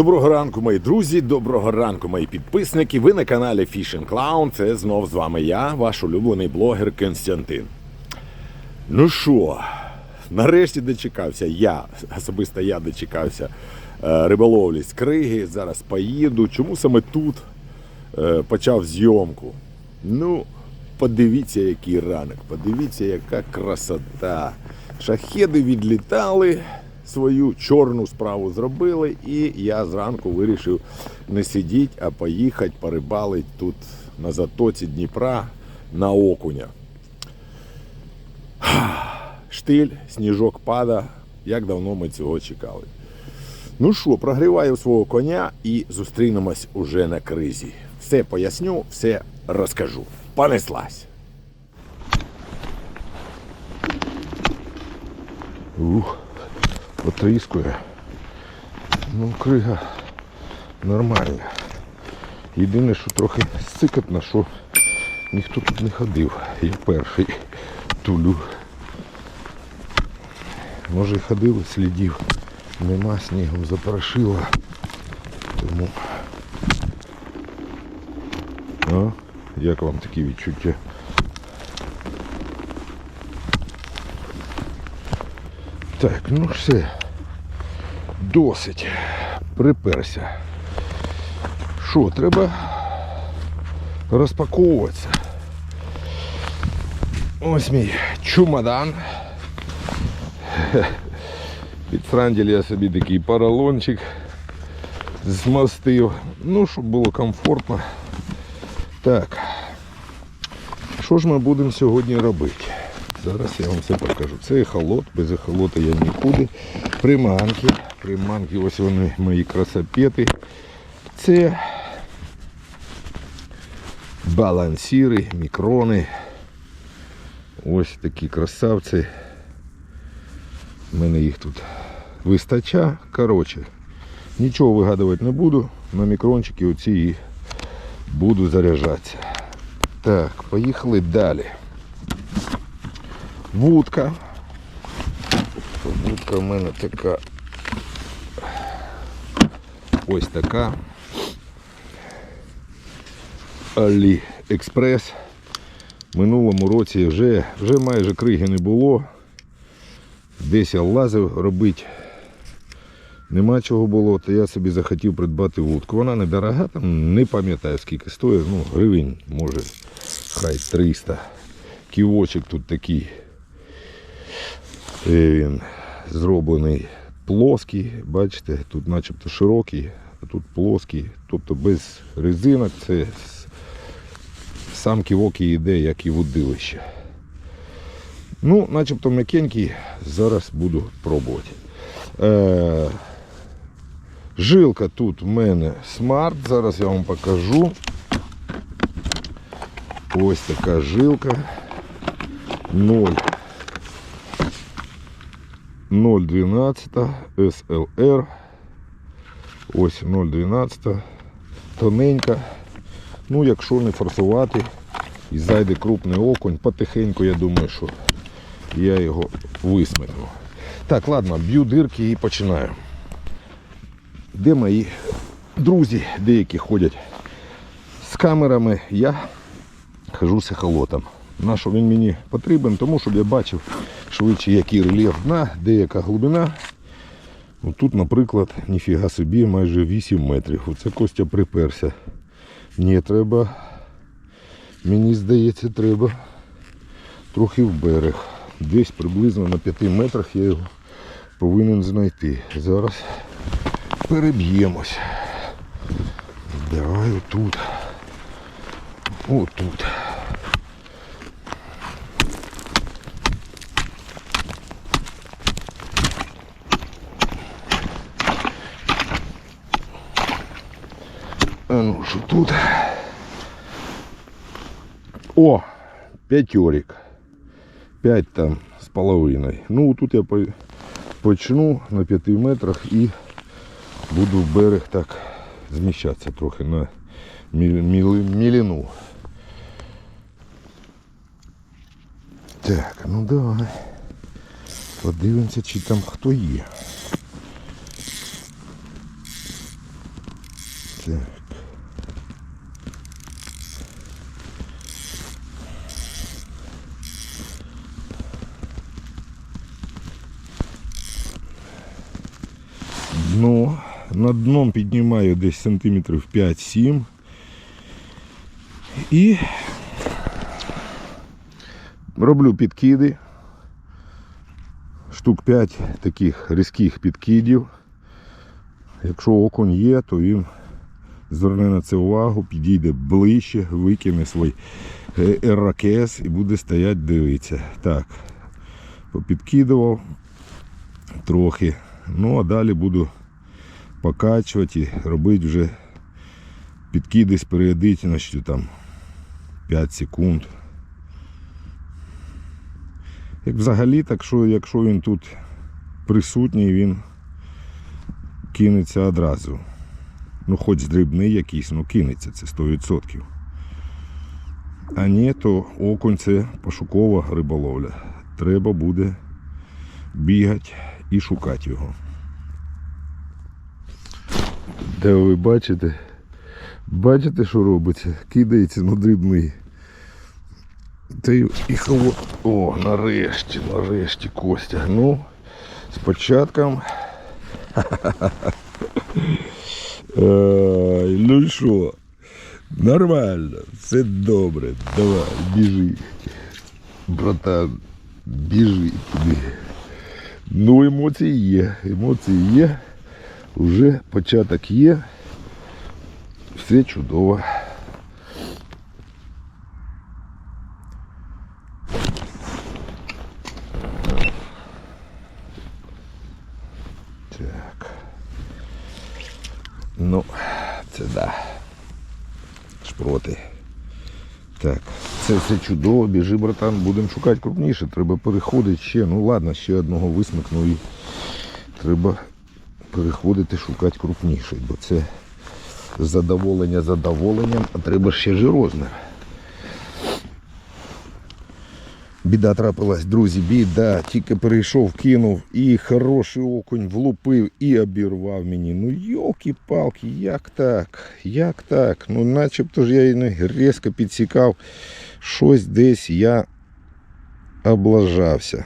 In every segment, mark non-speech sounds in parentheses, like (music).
Доброго ранку, мої друзі, доброго ранку, мої підписники. Ви на каналі Fishing Clown. Це знов з вами я, ваш улюблений блогер Константин. Ну що, нарешті дочекався. Я особисто я дочекався е, риболовлі з криги. Зараз поїду. Чому саме тут е, почав зйомку? Ну, подивіться, який ранок, подивіться, яка красота. Шахеди відлітали, свою чорну справу зробили, і я зранку вирішив не сидіти, а поїхати порибалити тут на затоці Дніпра на окуня. (sighs) Штиль, сніжок пада. Як давно ми цього чекали. Ну що, прогріваю свого коня і зустрінемось уже на кризі. Все поясню, все розкажу. Понеслась. Ух, потріскує. Ну, крига нормальна. Єдине, що трохи сикотно, що ніхто тут не ходив. Я перший тулю. Може і ходили, слідів. Нема снігом запорошило. Тому. А? Як вам такі відчуття? Так, ну все. Досить. Приперся. Що, треба розпаковуватися. Ось мій чумадан. Під франділь я собі такий поролончик змастив. Ну, щоб було комфортно. Так. Що ж ми будемо сьогодні робити? Зараз я вам все покажу. Це ехолот, без ехолота я нікуди. Приманки. Приманки, ось вони мої красопети. Це балансіри, мікрони. Ось такі красавці. У мене їх тут вистача. Коротше, нічого вигадувати не буду. На мікрончики оці і буду заряджатися. Так, поїхали далі. Вудка. Вудка в мене така. Ось така. Алі Експрес. Минулому році вже, вже майже криги не було. Десь я лазив робити. Нема чого було, то я собі захотів придбати вудку. Вона недорога, там не пам'ятаю скільки стоїть, ну гривень, може, хай 300. Ківочок тут такий. Він зроблений плоский, бачите, тут начебто широкий, а тут плоский, тобто без резинок, це сам ківок і йде, як і вудилище. Ну, начебто м'якенький, зараз буду пробувати. Е, жилка тут в мене смарт, зараз я вам покажу. Ось така жилка. 0 0,12 SLR. Ось 0,12. Тоненька. Ну, якщо не форсувати і зайде крупний окунь, потихеньку, я думаю, що я його висмикну. Так, ладно, б'ю дирки і починаю. Де мої друзі, деякі ходять з камерами, я хожу з ехолотом. На що він мені потрібен, тому щоб я бачив швидше, який рельєф дна, деяка глибина. Ну, тут, наприклад, ніфіга собі майже 8 метрів. Оце Костя приперся. Ні, треба. Мені здається, треба трохи в берег. Десь приблизно на 5 метрах я його повинен знайти. Зараз переб'ємось. Давай отут. Отут. Що тут? О, п'ятьорик. П'ять там з половиною. Ну тут я почну на 5 метрах і буду в берег так зміщатися трохи на міліну. Так, ну давай. Подивимося, чи там хто є. Так. Дно. Над дном піднімаю десь сантиметрів 5-7. І роблю підкиди. Штук 5 таких різких підкидів. Якщо окунь є, то він зверне на це увагу, підійде ближче, викине свій е, еракес і буде стояти дивитися. Так, попідкидував трохи. Ну а далі буду покачувати і робити вже підкиди з періодичністю там 5 секунд. Як взагалі, так що, якщо він тут присутній, він кинеться одразу. Ну, хоч дрібний якийсь, ну кинеться це 100%. А ні, то окунь це пошукова риболовля. Треба буде бігати і шукати його. Де ви бачите? Бачите, що робиться? Кидається на дрібний. Та й холод. О, нарешті, нарешті Костя. Ну, з початком. (laughs) Ну що, нормально, все добре. Давай, біжи. Братан, біжи туди. Ну, емоції є, емоції є. Уже початок є. Все чудово. Так. Ну, це да. Шпроти. Так, це все чудово, біжи, братан, будемо шукати крупніше. Треба переходити ще. Ну ладно, ще одного висмикну і треба переходити шукати крупніше, бо це задоволення задоволенням, а треба ще ж. Біда трапилась, друзі, біда. Тільки перейшов, кинув і хороший окунь влупив і обірвав мені. Ну йолки-палки, як так? Як так? Ну начебто ж я не різко підсікав. Щось десь я облажався.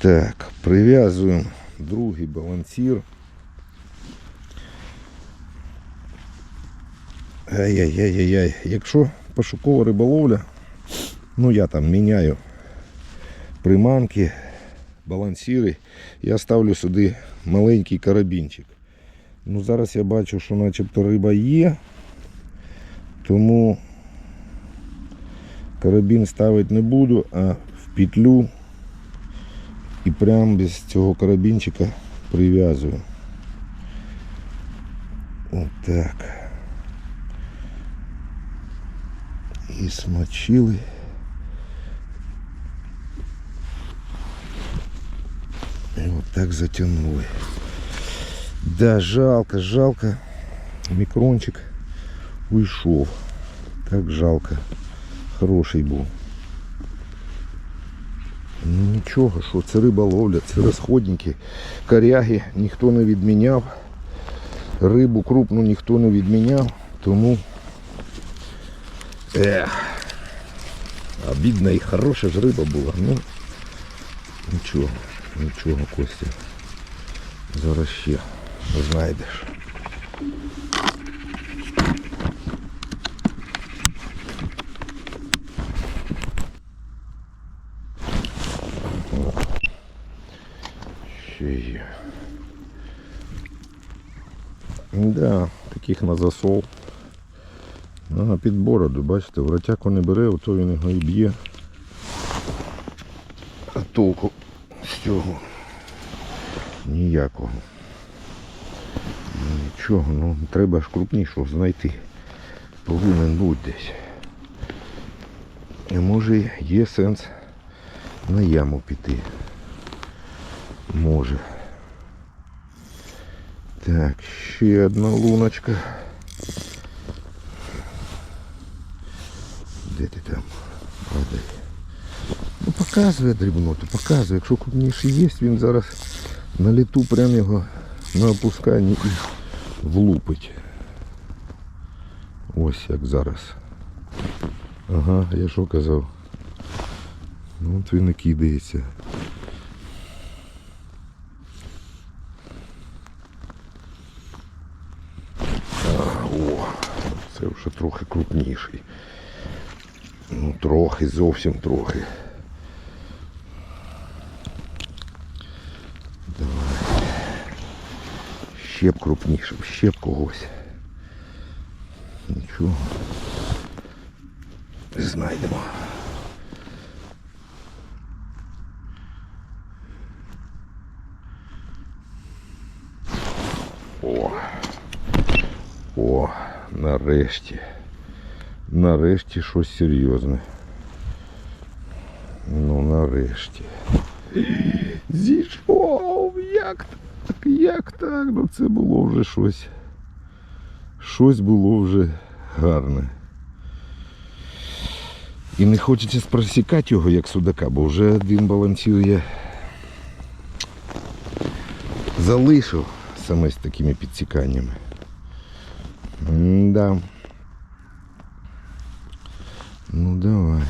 Так, прив'язуємо другий балансір. Ай-яй-яй-яй-яй. Якщо пошукова риболовля, ну я там міняю приманки, балансіри, я ставлю сюди маленький карабінчик. Ну зараз я бачу, що начебто риба є, тому карабін ставити не буду, а в петлю і прямо без цього карабінчика прив'язую. Отак. І смочили. І отак затягнули. Да, жалко, жалко. Мікрончик уйшов. Так жалко. Хороший був. Нічого, що це риба ловля, це розходники. Коряги ніхто не відміняв. Рибу крупну ніхто не відміняв, тому а бідна і хороша ж риба була. Ну нічого, нічого, Костя. Зараз ще знайдеш. Є. Да, таких на засол. Ага, під бороду, бачите, вратяку не бере, ото він його і б'є. А толку з цього ніякого. Нічого, ну треба ж крупнішого знайти. Повинен бути десь. І може є сенс на яму піти. Може. Так, ще одна луночка. Де ти там? Падай. Ну показує дрібноту, показує. Якщо крупніший є, він зараз на літу прям його на опусканні і влупить. Ось як зараз. Ага, я що казав. Ну от він і кидається. Трохи крупніший. Ну, трохи, зовсім трохи. Давай. Ще б крупнішим, ще б когось. Нічого. Знайдемо. О. О, нарешті. Нарешті щось серйозне. Ну, нарешті. Зійшов! Як так? Як так? Ну це було вже щось. Щось було вже гарне. І не хочеться просікати його як судака, бо вже один балансує. Залишив саме з такими підсіканнями. Да. Ну давай.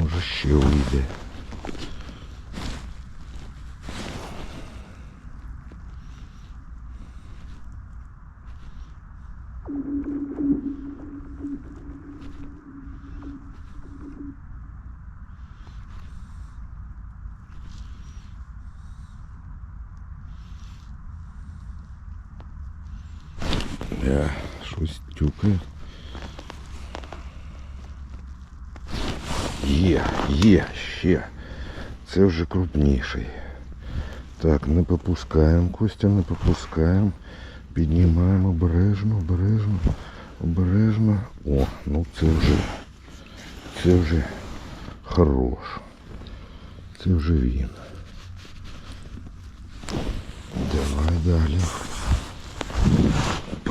Може ще вийде. Я щось тюкаю. Є, є, ще. Це вже крупніший. Так, не попускаємо, Костя, не попускаємо. Піднімаємо обережно, обережно, обережно. О, ну це вже, це вже хорош. Це вже він. Давай далі.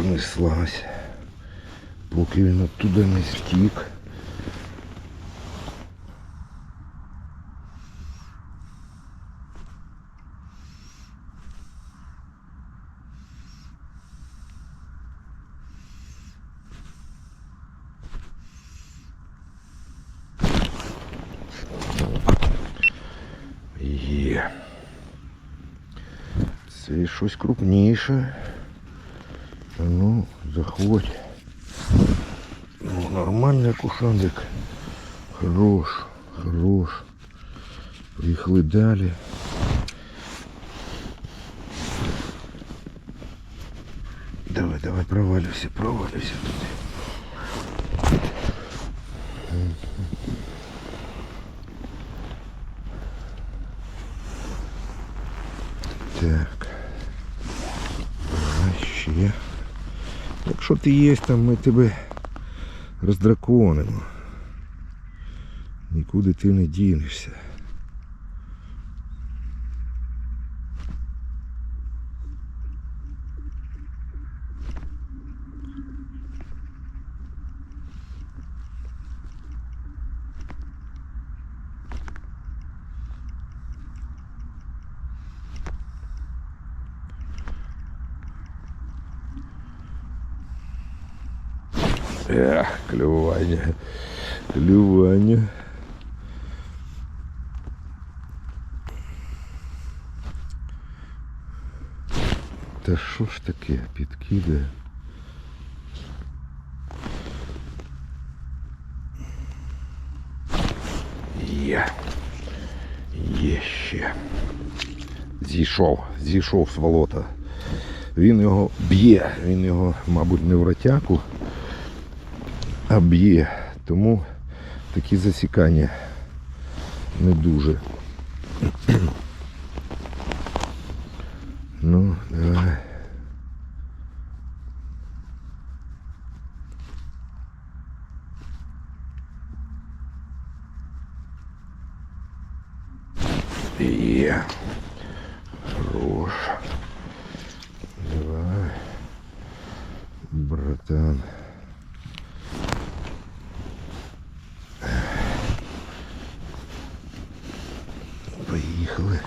Понеслась. Поки він оттуда не стік. Є. Це щось крупніше. Ну, заходь. Ну, нормальний кушандик. Хорош, хорош. Поїхали далі. Давай, давай, провалюйся, провалюйся туди. Так. Давай ще. Якщо ти є там, ми тебе роздраконимо. Нікуди ти не дінешся. Ех, клювання. Клювання. Та що ж таке підкидає? Є. Є ще. Зійшов, зійшов з болота. Він його б'є, він його, мабуть, не в ротяку, а. Тому такі засікання не дуже. Ну, давай. Є. Хорош. Давай. Братан. Поїхали.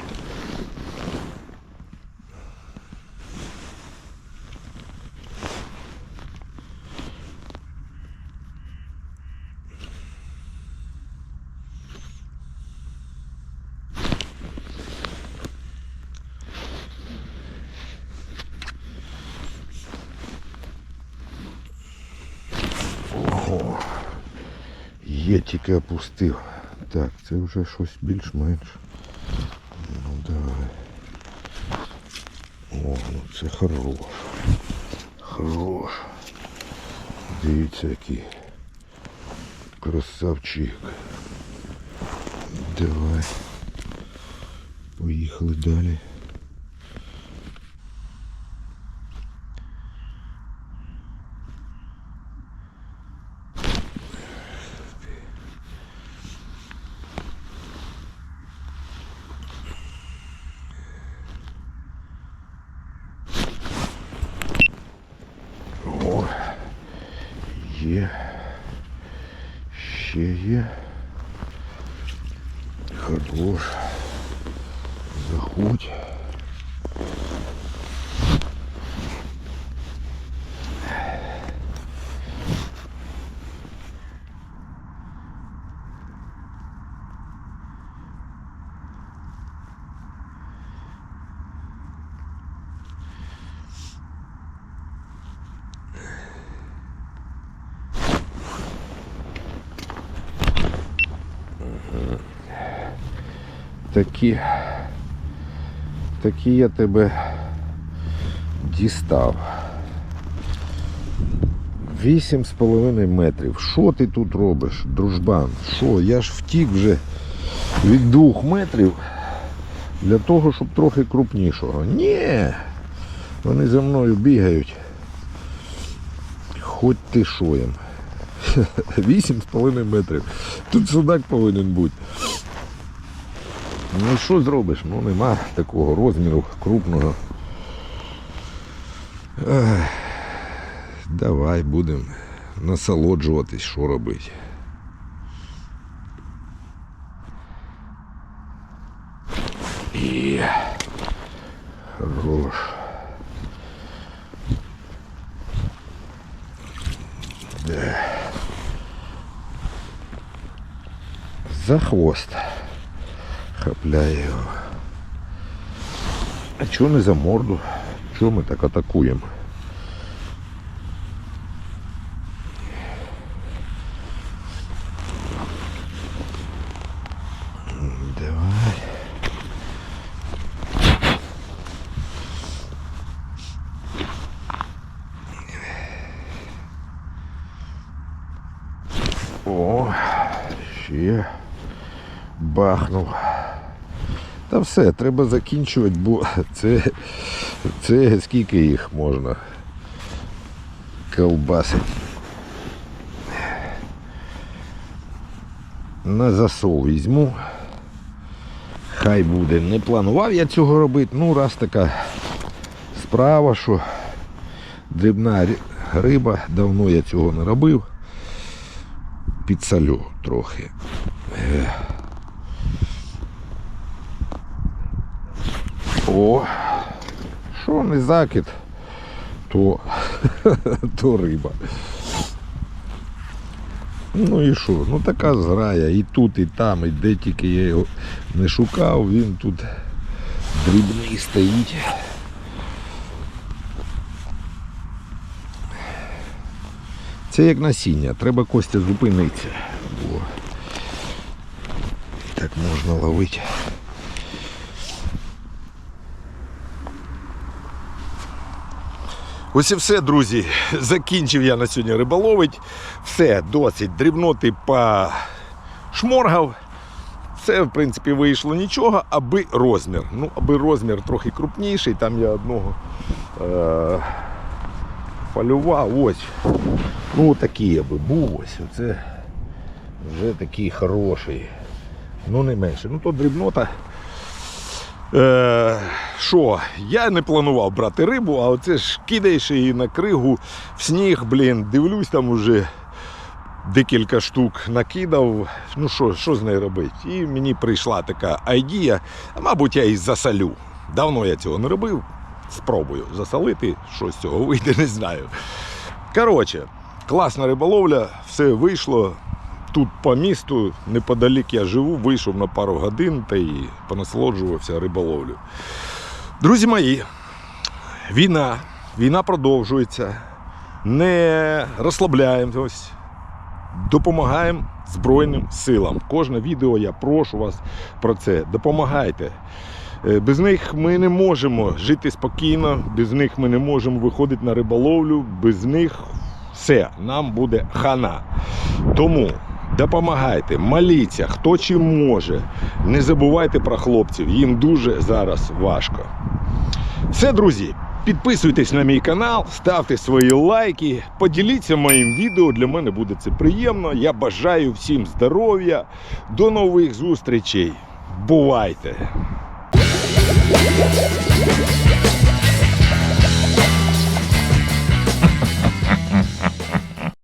Ще тільки опустив. Так, це вже щось більш-менш. Ну давай. О, ну це хорош. Хорош. Дивіться який. Красавчик. Давай. Поїхали далі. О, є. Ще є. Хорош. Заходь. Такі. Такі я тебе дістав. Вісім з половиною метрів. Що ти тут робиш, дружбан? Що? Я ж втік вже від двох метрів для того, щоб трохи крупнішого. Ні. Вони за мною бігають. Хоч ти що (laughs) з половиною метрів. Тут судак повинен бути. Ну що зробиш? Ну нема такого розміру крупного. Ех, давай будемо насолоджуватись, що робити. І хорош. За хвост хапляє його. А чого не за морду? Чого ми так атакуємо? Давай. О, ще бахнув. Все, треба закінчувати, бо (laughs) це, це скільки їх можна ковбасити. На засол візьму. Хай буде. Не планував я цього робити. Ну, раз така справа, що дрібна риба, давно я цього не робив. Підсолю трохи. О, що не закид, то, (laughs) то риба. Ну і що? Ну така зграя. І тут, і там, і де тільки я його не шукав, він тут дрібний стоїть. Це як насіння, треба Костя зупинитися, бо так можна ловити. Ось і все, друзі. Закінчив я на сьогодні риболовить. Все, досить. Дрібноти шморгав. Все, в принципі, вийшло нічого, аби розмір. Ну, аби розмір трохи крупніший. Там я одного е- полював. Ось. Ну, такий аби був. Ось. Оце вже такий хороший. Ну, не менше. Ну, то дрібнота. Е, Що, я не планував брати рибу, а оце ж кидаєш її на кригу в сніг, блін, дивлюсь там уже декілька штук накидав. Ну що, що з нею робити? І мені прийшла така айдія, мабуть, я її засолю. Давно я цього не робив. Спробую засолити, що з цього вийде, (laughs) не знаю. Коротше, класна риболовля, все вийшло. Тут по місту, неподалік я живу, вийшов на пару годин та і понасолоджувався риболовлю. Друзі мої, війна, війна продовжується. Не розслабляємось. допомагаємо Збройним силам. Кожне відео я прошу вас про це. Допомагайте. Е, Без них ми не можемо жити спокійно, без них ми не можемо виходити на риболовлю, без них все, нам буде хана. Тому допомагайте, моліться, хто чим може. Не забувайте про хлопців, їм дуже зараз важко. Все, друзі, підписуйтесь на мій канал, ставте свої лайки, поділіться моїм відео. Для мене буде це приємно. Я бажаю всім здоров'я. До нових зустрічей. Бувайте!